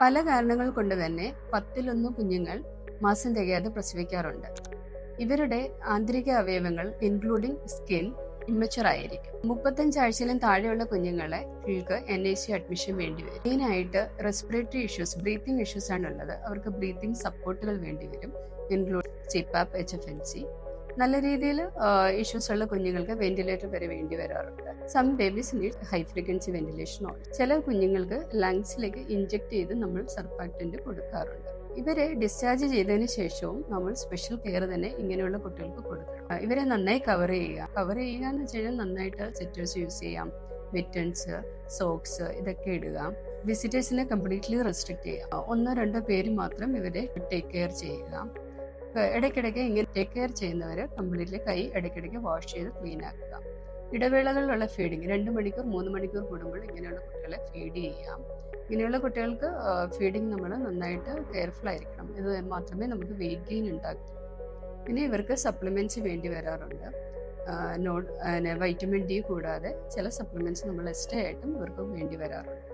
പല കാരണങ്ങൾ കൊണ്ട് തന്നെ പത്തിലൊന്ന് കുഞ്ഞുങ്ങൾ മാസം തികയാതെ പ്രസവിക്കാറുണ്ട്. ഇവരുടെ ആന്തരിക അവയവങ്ങൾ ഇൻക്ലൂഡിംഗ് സ്കിൻ ഇമ്മച്ചുർ ആയിരിക്കും. മുപ്പത്തഞ്ച് ആഴ്ചയിലും താഴെയുള്ള കുഞ്ഞുങ്ങളെ കീഴ്ക്ക് എൻ ഐ സി അഡ്മിഷൻ വേണ്ടിവരും മെയിനായിട്ട് റെസ്പിറേറ്ററി ഇഷ്യൂസ് ബ്രീത്തിങ് ഇഷ്യൂസ് ആണ് ഉള്ളത് അവർക്ക് ബ്രീത്തിങ് സപ്പോർട്ടുകൾ വേണ്ടിവരും include CPAP H F N C നല്ല രീതിയിൽ ഇഷ്യൂസ് ഉള്ള കുഞ്ഞുങ്ങൾക്ക് വെന്റിലേറ്റർ വരെ വേണ്ടി വരാറുണ്ട്. Some babies need high frequency ventilation ചില കുഞ്ഞുങ്ങൾക്ക് ലങ്സിലേക്ക് ഇഞ്ചെക്ട് ചെയ്ത് നമ്മൾ സർപ്പാക്റ്റന്റ് കൊടുക്കാറുണ്ട്. ഇവരെ ഡിസ്ചാർജ് ചെയ്തതിന് ശേഷവും നമ്മൾ സ്പെഷ്യൽ കെയർ തന്നെ ഇങ്ങനെയുള്ള കുട്ടികൾക്ക് കൊടുക്കണം. ഇവരെ നന്നായി കവർ ചെയ്യുക. കവർ ചെയ്യുക എന്ന് വെച്ച് കഴിഞ്ഞാൽ നന്നായിട്ട് സെറ്റേഴ്സ് യൂസ് ചെയ്യാം. മിറ്റൺസ് സോക്സ് ഇതൊക്കെ ഇടുക. വിസിറ്റേഴ്സിനെ കംപ്ലീറ്റ്ലി റെസ്ട്രിക്ട് ചെയ്യുക. ഒന്നോ രണ്ടോ പേര് മാത്രം ഇവരെ ടേക്ക് കെയർ ചെയ്യുക. ഇടയ്ക്കിടയ്ക്ക് ഇങ്ങനെ ടേക്ക് കെയർ ചെയ്യുന്നവർ കംപ്ലീറ്റ്ലി കൈ ഇടയ്ക്കിടയ്ക്ക് വാഷ് ചെയ്ത് ക്ലീൻ ആക്കുക. ഇടവേളകളിലുള്ള ഫീഡിങ് രണ്ട് മണിക്കൂർ മൂന്ന് മണിക്കൂർ കൂടുമ്പോൾ ഇങ്ങനെയുള്ള കുട്ടികളെ ഫീഡ് ചെയ്യാം. ഇങ്ങനെയുള്ള കുട്ടികൾക്ക് ഫീഡിങ് നമ്മൾ നന്നായിട്ട് കെയർഫുൾ ആയിരിക്കണം. ഇത് മാത്രമേ നമുക്ക് വെയിറ്റ് ഗെയിൻ ഉണ്ടാക്കൂ പിന്നെ ഇവർക്ക് സപ്ലിമെന്റ്സ് വേണ്ടി വരാറുണ്ട്. നോ വൈറ്റമിൻ ഡി കൂടാതെ ചില സപ്ലിമെന്റ്സ് നമ്മൾ എക്സ്ട്രാ ആയിട്ടും ഇവർക്ക് വേണ്ടി വരാറുണ്ട്.